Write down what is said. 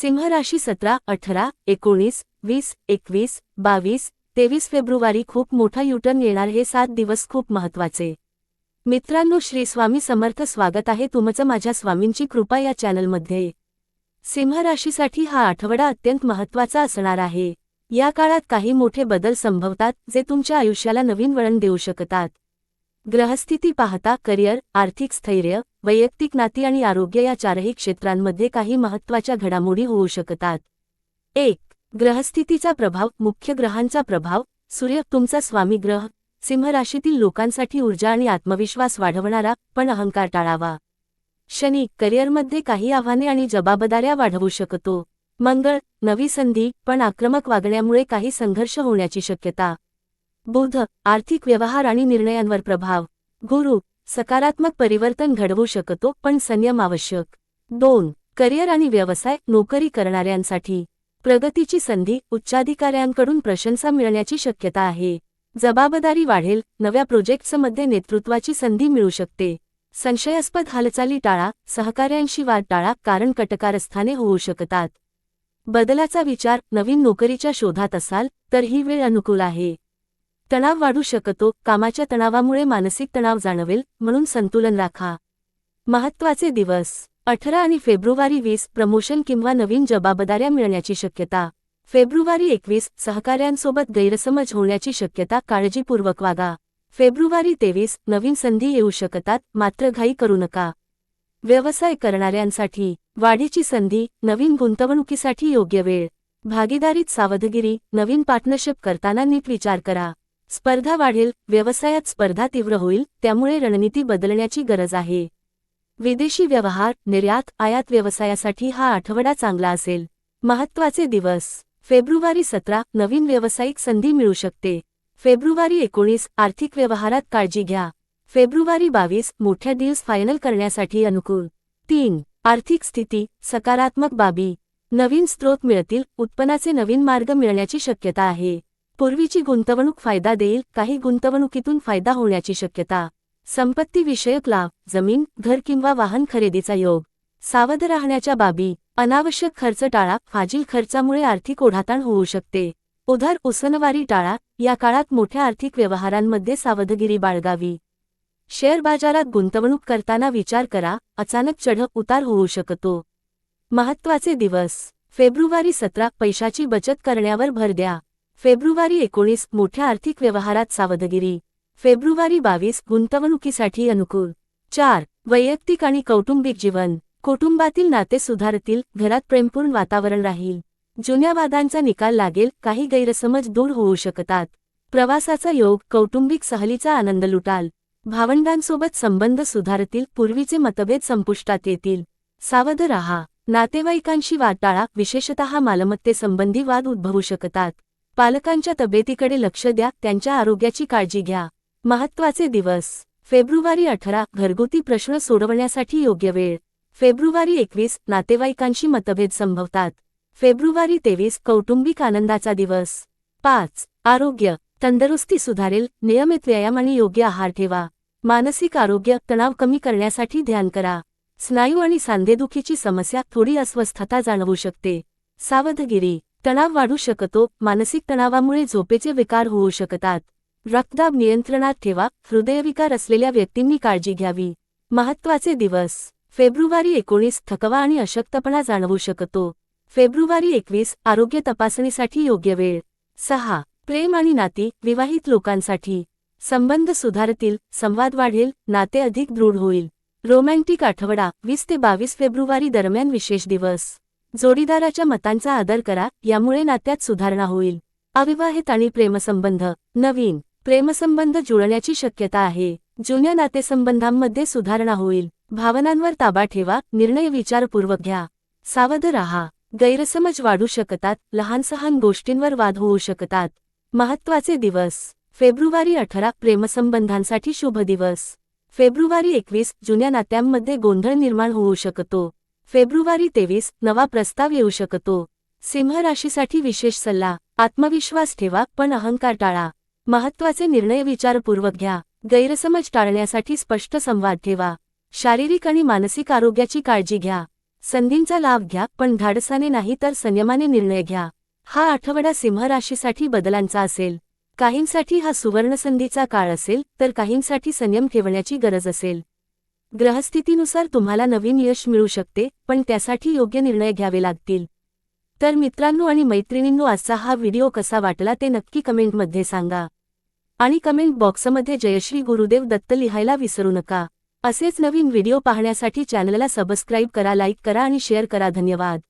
सिंह राशी सतरा अठरा एकोणीस वीस एकवीस बावीस तेवीस फेब्रुवारी खूप मोठा युटर्न येणार हे सात दिवस खूप महत्त्वाचे मित्रांनो श्री स्वामी समर्थ स्वागत आहे तुमचं माझ्या स्वामींची कृपा या चॅनलमध्ये. सिंह राशीसाठी हा आठवडा अत्यंत महत्त्वाचा असणार आहे. या काळात काही मोठे बदल संभवतात जे तुमच्या आयुष्याला नवीन वळण देऊ शकतात. ग्रहस्थिती पाहता करिअर आर्थिक स्थैर्य वैयक्तिक नाती आणि आरोग्य या चारही क्षेत्रांमध्ये काही महत्त्वाच्या घडामोडी होऊ शकतात. एक ग्रहस्थितीचा प्रभाव. मुख्य ग्रहांचा प्रभाव. सूर्य तुमचा स्वामी ग्रह. सिंह राशीतील लोकांसाठी ऊर्जा आणि आत्मविश्वास वाढवणारा पण अहंकार टाळावा. शनी करिअरमध्ये काही आव्हाने आणि जबाबदाऱ्या वाढवू शकतो. मंगळ नवी संधी पण आक्रमक वागण्यामुळे काही संघर्ष होण्याची शक्यता. बुध आर्थिक व्यवहार आणि निर्णयांवर प्रभाव. गुरु सकारात्मक परिवर्तन घडवू शकतो पण संयम आवश्यक. दोन करिअर आणि व्यवसाय नोकरी करणाऱ्यांसाठी प्रगतीची संधी उच्चाधिकाऱ्यांकडून प्रशंसा मिळण्याची शक्यता आहे. जबाबदारी वाढेल नव्या प्रोजेक्ट्समध्ये नेतृत्वाची संधी मिळू शकते. संशयास्पद हालचाली टाळा सहकार्यांशी वाद टाळा कारण कटकारस्थाने होऊ शकतात. बदलाचा विचार नवीन नोकरीच्या शोधात असाल तर ही वेळ अनुकूल आहे. तणाव वाढू शकतो कामाच्या तणावामुळे मानसिक तणाव जाणवेल म्हणून संतुलन राखा. महत्त्वाचे दिवस. अठरा आणि फेब्रुवारी वीस प्रमोशन किंवा नवीन जबाबदाऱ्या मिळण्याची शक्यता. फेब्रुवारी एकवीस सहकाऱ्यांसोबत गैरसमज होण्याची शक्यता काळजीपूर्वक वागा. फेब्रुवारी तेवीस नवीन संधी येऊ शकतात मात्र घाई करू नका. व्यवसाय करणाऱ्यांसाठी वाढीची संधी नवीन गुंतवणुकीसाठी योग्य वेळ. भागीदारीत सावधगिरी नवीन पार्टनरशिप करताना नीट विचार करा. स्पर्धा वाढेल व्यवसायात स्पर्धा तीव्र होईल त्यामुळे रणनीती बदलण्याची गरज आहे. विदेशी व्यवहार निर्यात आयात व्यवसायासाठी हा आठवडा चांगला असेल. महत्त्वाचे दिवस. फेब्रुवारी सतरा नवीन व्यावसायिक संधी मिळू शकते. फेब्रुवारी एकोणीस आर्थिक व्यवहारात काळजी घ्या. फेब्रुवारी बावीस मोठ्या डील्स फायनल करण्यासाठी अनुकूल. तीन आर्थिक स्थिती सकारात्मक बाबी. नवीन स्रोत मिळतील उत्पन्नाचे नवीन मार्ग मिळण्याची शक्यता आहे. पूर्वीची गुंतवणूक फायदा देईल काही गुंतवणुकीतून फायदा होण्याची शक्यता. संपत्ती विषयक लाभ जमीन घर किंवा वाहन खरेदीचा योग. सावध राहण्याच्या बाबी अनावश्यक खर्च टाळा फाजील खर्चामुळे आर्थिक ओढाताण होऊ शकते. उधार उसनवारी टाळा या काळात मोठ्या आर्थिक व्यवहारांमध्ये सावधगिरी बाळगावी. शेअर बाजारात गुंतवणूक करताना विचार करा अचानक चढ उतार होऊ शकतो. महत्त्वाचे दिवस फेब्रुवारी सतरा पैशाची बचत करण्यावर भर द्या. फेब्रुवारी एकोणीस मोठ्या आर्थिक व्यवहारात सावधगिरी. फेब्रुवारी बावीस गुंतवणुकीसाठी अनुकूल. चार वैयक्तिक आणि कौटुंबिक जीवन. कुटुंबातील नाते सुधारतील घरात प्रेमपूर्ण वातावरण राहील. जुन्या वादांचा निकाल लागेल काही गैरसमज दूर होऊ शकतात. प्रवासाचा योग कौटुंबिक सहलीचा आनंद लुटाल. भावंडांसोबत संबंध सुधारतील पूर्वीचे मतभेद संपुष्टात येतील. सावध रहा. नातेवाईकांशी वाद टाळा विशेषतः मालमत्तेसंबंधी वाद उद्भवू शकतात. पालकांच्या तब्येतीकडे लक्ष द्या त्यांच्या आरोग्याची काळजी घ्या. महत्त्वाचे दिवस. फेब्रुवारी अठरा घरगुती प्रश्न सोडवण्यासाठी योग्य वेळ. फेब्रुवारी एकवीस नातेवाईकांशी मतभेद संभवतात. फेब्रुवारी तेवीस कौटुंबिक आनंदाचा दिवस. पाच आरोग्य. तंदुरुस्ती सुधारेल नियमित व्यायाम आणि योग्य आहार ठेवा. मानसिक आरोग्य तणाव कमी करण्यासाठी ध्यान करा. स्नायू आणि सांधेदुखीची समस्या थोडी अस्वस्थता जाणवू शकते. सावधगिरी. तणाव वाढू शकतो मानसिक तणावामुळे झोपेचे विकार होऊ शकतात. रक्तदाब नियंत्रणात ठेवा हृदयविकार असलेल्या व्यक्तींनी काळजी घ्यावी. महत्त्वाचे दिवस. फेब्रुवारी एकोणीस थकवा आणि अशक्तपणा जाणवू शकतो. फेब्रुवारी एकवीस आरोग्य तपासणीसाठी योग्य वेळ. सहा प्रेम आणि नाती विवाहित लोकांसाठी. संबंध सुधारतील संवाद वाढेल नाते अधिक दृढ होईल. रोमॅन्टिक आठवडा वीस ते बावीस फेब्रुवारी दरम्यान विशेष दिवस. जोडीदाराच्या मतांचा आदर करा यामुळे नात्यात सुधारणा होईल. अविवाहित आणि प्रेमसंबंध. नवीन. प्रेमसंबंध जुळण्याची शक्यता आहे. जुन्या नातेसंबंधांमध्ये सुधारणा होईल. भावनांवर ताबा ठेवा निर्णय विचारपूर्वक घ्या. सावध राहा. गैरसमज वाढू शकतात लहान सहान गोष्टींवर वाद होऊ शकतात. महत्त्वाचे दिवस. फेब्रुवारी अठरा प्रेमसंबंधांसाठी शुभ दिवस. फेब्रुवारी एकवीस जुन्या नात्यांमध्ये गोंधळ निर्माण होऊ शकतो. फेब्रुवारी तेवीस नवा प्रस्ताव येऊ शकतो. सिंह राशीसाठी विशेष सल्ला आत्मविश्वास ठेवा पण अहंकार टाळा. महत्त्वाचे निर्णय विचारपूर्वक घ्या. गैरसमज टाळण्यासाठी स्पष्ट संवाद ठेवा. शारीरिक आणि मानसिक आरोग्याची काळजी घ्या. संधींचा लाभ घ्या पण धाडसाने नाही तर संयमाने निर्णय घ्या. हा आठवडा सिंह राशीसाठी बदलांचा असेल. काहींसाठी हा सुवर्णसंधीचा काळ असेल तर काहींसाठी संयम ठेवण्याची गरज असेल. ग्रहस्थितीनुसार तुम्हाला नवीन यश मिळू शकते पण त्यासाठी योग्य निर्णय घ्यावे लागतील. तर मित्रांनो आणि मैत्रिणींनो आजचा हा व्हिडिओ कसा वाटला ते नक्की कमेंटमध्ये सांगा. आणि कमेंट बॉक्समध्ये जयश्री गुरुदेव दत्त लिहायला विसरू नका. असेच नवीन व्हिडिओ पाहण्यासाठी चॅनलला सबस्क्राईब करा लाईक करा आणि शेअर करा. धन्यवाद.